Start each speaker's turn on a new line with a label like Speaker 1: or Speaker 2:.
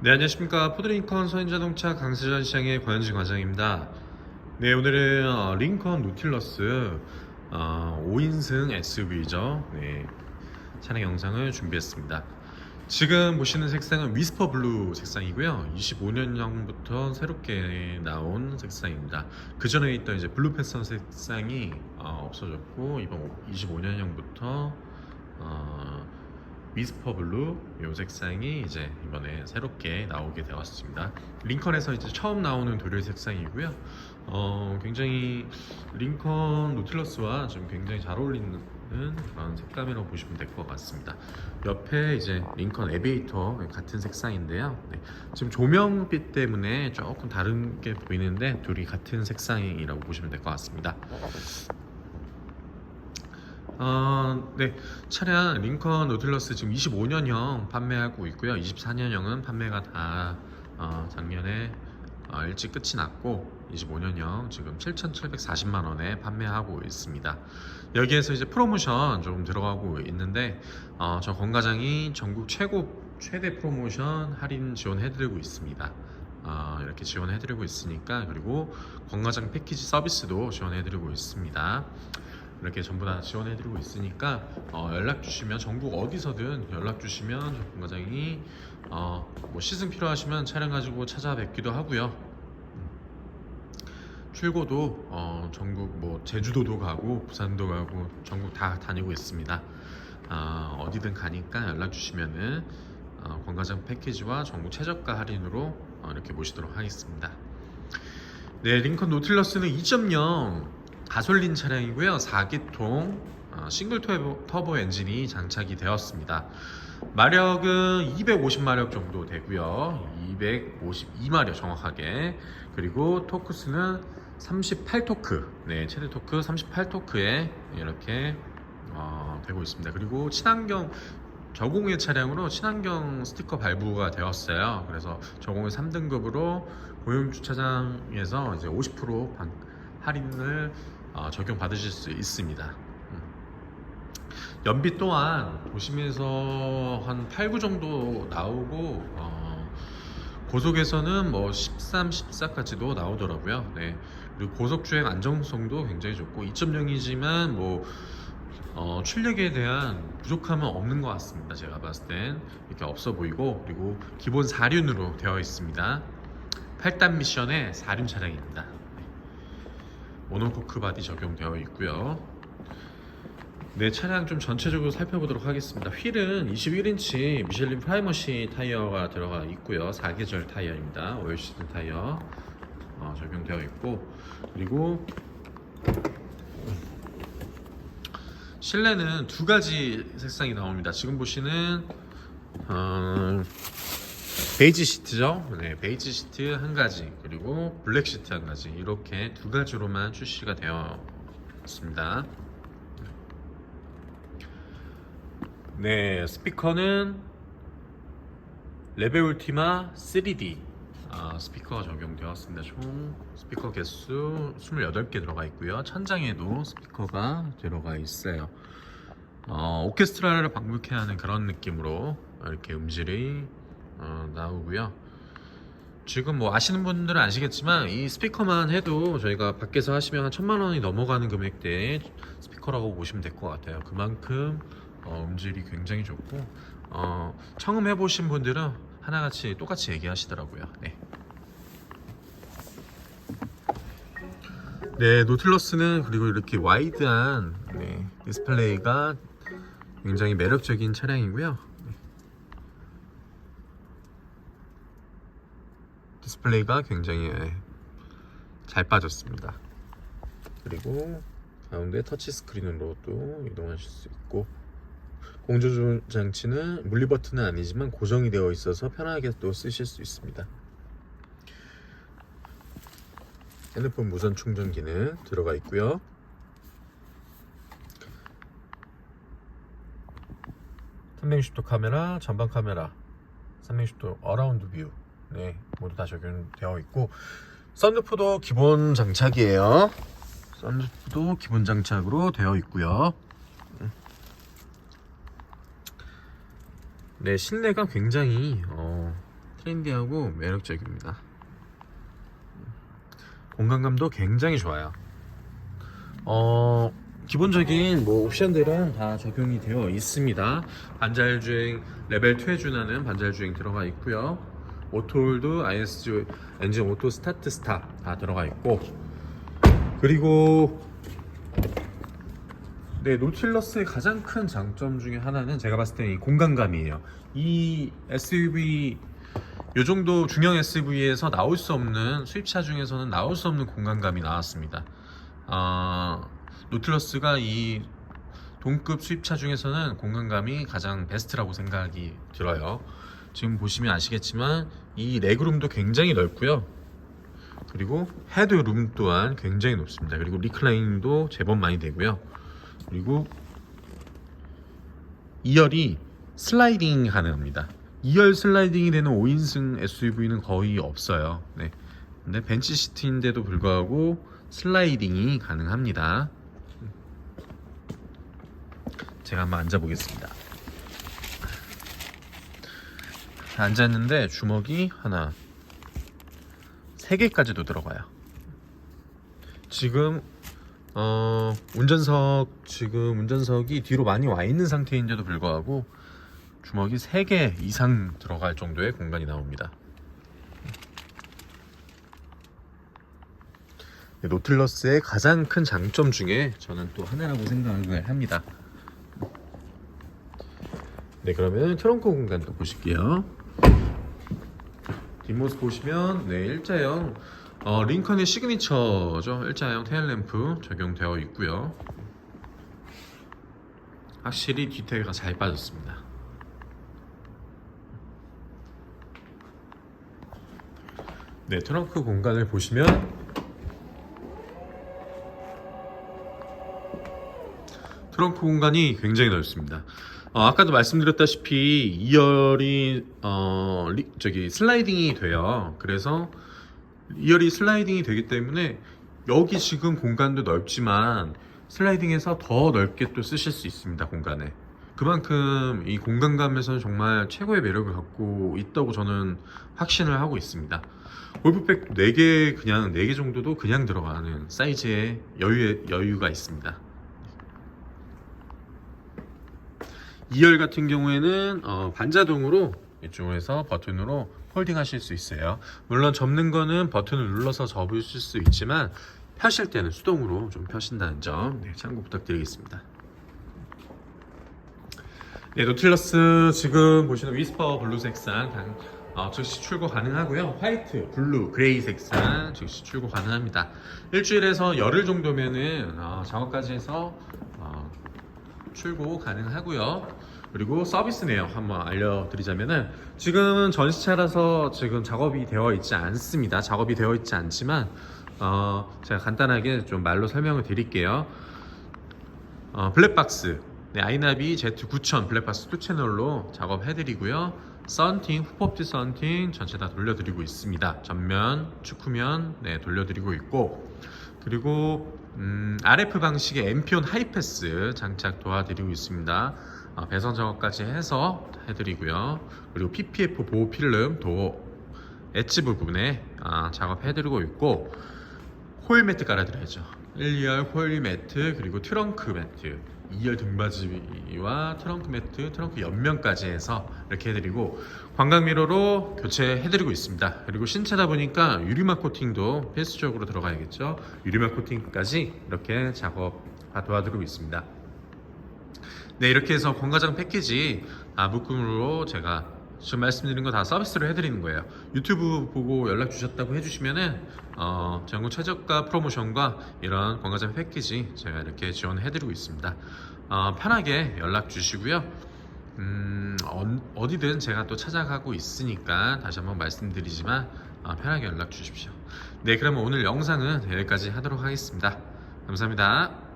Speaker 1: 네 안녕하십니까 포드링컨 선인자동차 강세전 시장의 권현진 과장입니다. 네 오늘은 어, 링컨 노틸러스 어, 5인승 SUV죠. 네 차량 영상을 준비했습니다. 지금 보시는 색상은 위스퍼 블루 색상이고요. 25년형부터 새롭게 나온 색상입니다. 그 전에 있던 이제 블루 패션 색상이 어, 없어졌고 이번 25년형부터 어, 위스퍼 블루 요 색상이 이제 이번에 새롭게 나오게 되었습니다. 링컨에서 이제 처음 나오는 도료 색상이고요. 어, 굉장히 링컨 노틸러스와 좀 굉장히 잘 어울리는 그런 색감이라고 보시면 될 것 같습니다. 옆에 이제 링컨 에베이터 같은 색상인데요. 네, 지금 조명빛 때문에 조금 다른 게 보이는데 둘이 같은 색상이라고 보시면 될 것 같습니다. 어, 네. 차량 링컨 노틸러스 지금 25년형 판매하고 있고요. 24년형은 판매가 다 어, 작년에 어, 일찍 끝이 났고 25년형 지금 7,740만 원에 판매하고 있습니다. 여기에서 이제 프로모션 좀 들어가고 있는데 어, 저 권과장이 전국 최고 최대 프로모션 할인 지원해드리고 있습니다. 어, 이렇게 지원해드리고 있으니까 그리고 권과장 패키지 서비스도 지원해드리고 있습니다. 이렇게 전부 다 지원해드리고 있으니까 어, 연락 주시면 전국 어디서든 연락 주시면 저 본과장이 어, 뭐 시승 필요하시면 차량 가지고 찾아뵙기도 하고요. 음. 출고도 어, 전국 뭐 제주도도 가고 부산도 가고 전국 다 다니고 있습니다. 어, 어디든 가니까 연락 주시면은 어, 권과장 패키지와 전국 최저가 할인으로 어, 이렇게 모시도록 하겠습니다. 네, 링컨 노틸러스는 2.0 가솔린 차량이고요. 4기통 어, 싱글 터보, 엔진이 장착이 되었습니다. 마력은 250마력 정도 되고요. 252마력 정확하게. 그리고 토크스는 38토크. 네, 최대 토크 38토크에 이렇게 어, 되고 있습니다. 그리고 친환경 저공해 차량으로 친환경 스티커 발부가 되었어요. 그래서 저공해 3등급으로 고용 주차장에서 이제 50% 반- 할인을 어, 적용 받으실 수 있습니다. 음. 연비 또한 도심에서 한 8, 9 정도 나오고 어, 고속에서는 뭐 13, 14까지도 나오더라고요. 네. 그리고 고속 주행 안정성도 굉장히 좋고 2.0이지만 뭐 어, 출력에 대한 부족함은 없는 것 같습니다. 제가 봤을 땐 이렇게 없어 보이고 그리고 기본 4륜으로 되어 있습니다. 8단 미션의 4륜 차량입니다. 네. 모노코크 바디 적용되어 있고요. 네, 차량 좀 전체적으로 살펴보도록 하겠습니다. 휠은 21인치 미셸린 프라이머시 타이어가 들어가 있고요. 4계절 타이어입니다. 오일 시즌 타이어 어, 적용되어 있고 그리고 실내는 두 가지 색상이 나옵니다. 지금 보시는 어, 베이지 시트죠. 네, 베이지 시트 한 가지 그리고 블랙 시트 한 가지 이렇게 두 가지로만 출시가 되었습니다. 네, 스피커는 레벨 울티마 3D 아, 스피커가 적용되었습니다. 총 스피커 개수 28개 들어가 있고요. 천장에도 스피커가 들어가 있어요. 어, 오케스트라를 방불케 하는 그런 느낌으로 이렇게 음질이 어, 나오고요. 지금 뭐 아시는 분들은 아시겠지만 이 스피커만 해도 저희가 밖에서 하시면 한 천만 원이 넘어가는 금액대의 스피커라고 보시면 될 것 같아요. 그만큼 어, 음질이 굉장히 좋고 어, 처음 해보신 분들은 하나같이 똑같이 얘기하시더라고요. 네. 네, 노틸러스는 그리고 이렇게 와이드한 네, 디스플레이가 굉장히 매력적인 차량이고요. 디스플레이가 굉장히 예, 잘 빠졌습니다. 그리고 가운데 터치 스크린으로도 이동하실 수 있고 공조 장치는 물리 버튼은 아니지만 고정이 되어 있어서 편하게 또 쓰실 수 있습니다. 핸드폰 무선 충전기는 들어가 있고요. 삼백육십도 카메라, 전방 카메라, 360도 어라운드 뷰, 네 모두 다 적용되어 있고 썬루프도 기본 장착이에요. 썬루프도 기본 장착으로 되어 있고요. 네 실내가 굉장히 어, 트렌디하고 매력적입니다. 공간감도 굉장히 좋아요. 어, 기본적인 뭐 옵션들은 다 적용이 되어 있습니다. 반자율 주행 레벨 2에 준하는 반자율 주행 들어가 있고요. 오토홀드, ISG 엔진 오토 스타트 스탑 다 들어가 있고 그리고 네, 노틸러스의 가장 큰 장점 중에 하나는 제가 봤을 때는 이 공간감이에요. 이 SUV 요 정도 중형 SUV에서 나올 수 없는 수입차 중에서는 나올 수 없는 공간감이 나왔습니다. 아, 노틸러스가 이 동급 수입차 중에서는 공간감이 가장 베스트라고 생각이 들어요. 지금 보시면 아시겠지만 이 레그룸도 굉장히 넓고요. 그리고 헤드룸 또한 굉장히 높습니다. 그리고 리클라이닝도 제법 많이 되고요. 그리고 2열이 슬라이딩 가능합니다. 2열 슬라이딩이 되는 5인승 SUV는 거의 없어요. 네. 근데 벤치 시트인데도 불구하고 슬라이딩이 가능합니다. 제가 한번 앉아 보겠습니다. 앉았는데 주먹이 하나, 세 개까지도 들어가요. 지금 어, 운전석 지금 운전석이 뒤로 많이 와 있는 상태인데도 불구하고 주먹이 3개 이상 들어갈 정도의 공간이 나옵니다. 네, 노틸러스의 가장 큰 장점 중에 저는 또 하나라고 생각을 합니다. 네, 그러면 트렁크 공간도 보실게요. 뒷모습 보시면 네, 일자형 어, 링컨의 시그니처죠. 일자형 테일램프 적용되어 있고요. 확실히 디테일가 잘 빠졌습니다. 네, 트렁크 공간을 보시면 트렁크 공간이 굉장히 넓습니다. 어, 아까도 말씀드렸다시피 2열이 어, 리- 저기 슬라이딩이 돼요. 그래서 2열이 슬라이딩이 되기 때문에 여기 지금 공간도 넓지만 슬라이딩해서 더 넓게 또 쓰실 수 있습니다 공간에. 그만큼 이 공간감에서는 정말 최고의 매력을 갖고 있다고 저는 확신을 하고 있습니다. 골프백 4개 그냥 4개 정도도 그냥 들어가는 사이즈의 여유, 여유가 있습니다 2열 같은 경우에는 어, 반자동으로 이쪽에서 버튼으로 홀딩 하실 수 있어요. 물론 접는 거는 버튼을 눌러서 접으실 수 있지만 펴실 때는 수동으로 좀 펴신다는 점 네, 참고 부탁드리겠습니다. 네, 노틸러스 지금 보시는 위스퍼 블루 색상 당, 어, 즉시 출고 가능하고요. 화이트, 블루, 그레이 색상 즉시 출고 가능합니다. 일주일에서 열흘 정도면은 어, 작업까지 해서 어, 출고 가능하고요. 그리고 서비스 내역 한번 알려드리자면은 지금은 전시차라서 지금 작업이 되어 있지 않습니다. 작업이 되어 있지 않지만 어, 제가 간단하게 좀 말로 설명을 드릴게요. 어, 블랙박스 네, 아이나비 Z9000 블랙박스 2채널로 작업해드리고요. 썬팅, 후법지 썬팅 전체 다 돌려드리고 있습니다. 전면, 축후면 네, 돌려드리고 있고 그리고 음, RF 방식의 엠피온 하이패스 장착 도와드리고 있습니다. 어, 배선 작업까지 해서 해드리고요. 그리고 PPF 보호 필름 도 엣지 부분에 아, 작업해드리고 있고 코일 매트 깔아드려야죠. 1, 2열 코일 매트 그리고 트렁크 매트 2열 등받이와 트렁크 매트, 트렁크 옆면까지 해서 이렇게 해드리고 광각 미러로 교체해드리고 있습니다. 그리고 신차다 보니까 유리막 코팅도 필수적으로 들어가야겠죠. 유리막 코팅까지 이렇게 작업 다 도와드리고 있습니다. 네 이렇게 해서 공가장 패키지 아, 묶음으로 제가 지금 말씀드린 거 다 서비스로 해드리는 거예요. 유튜브 보고 연락 주셨다고 해주시면은 어, 전국 최저가 프로모션과 이런 관가장 패키지 제가 이렇게 지원해드리고 있습니다. 어, 편하게 연락 주시고요. 음, 어, 디든 제가 또 찾아가고 있으니까 다시 한번 말씀드리지만 어, 편하게 연락 주십시오. 네, 그러면 오늘 영상은 여기까지 하도록 하겠습니다. 감사합니다.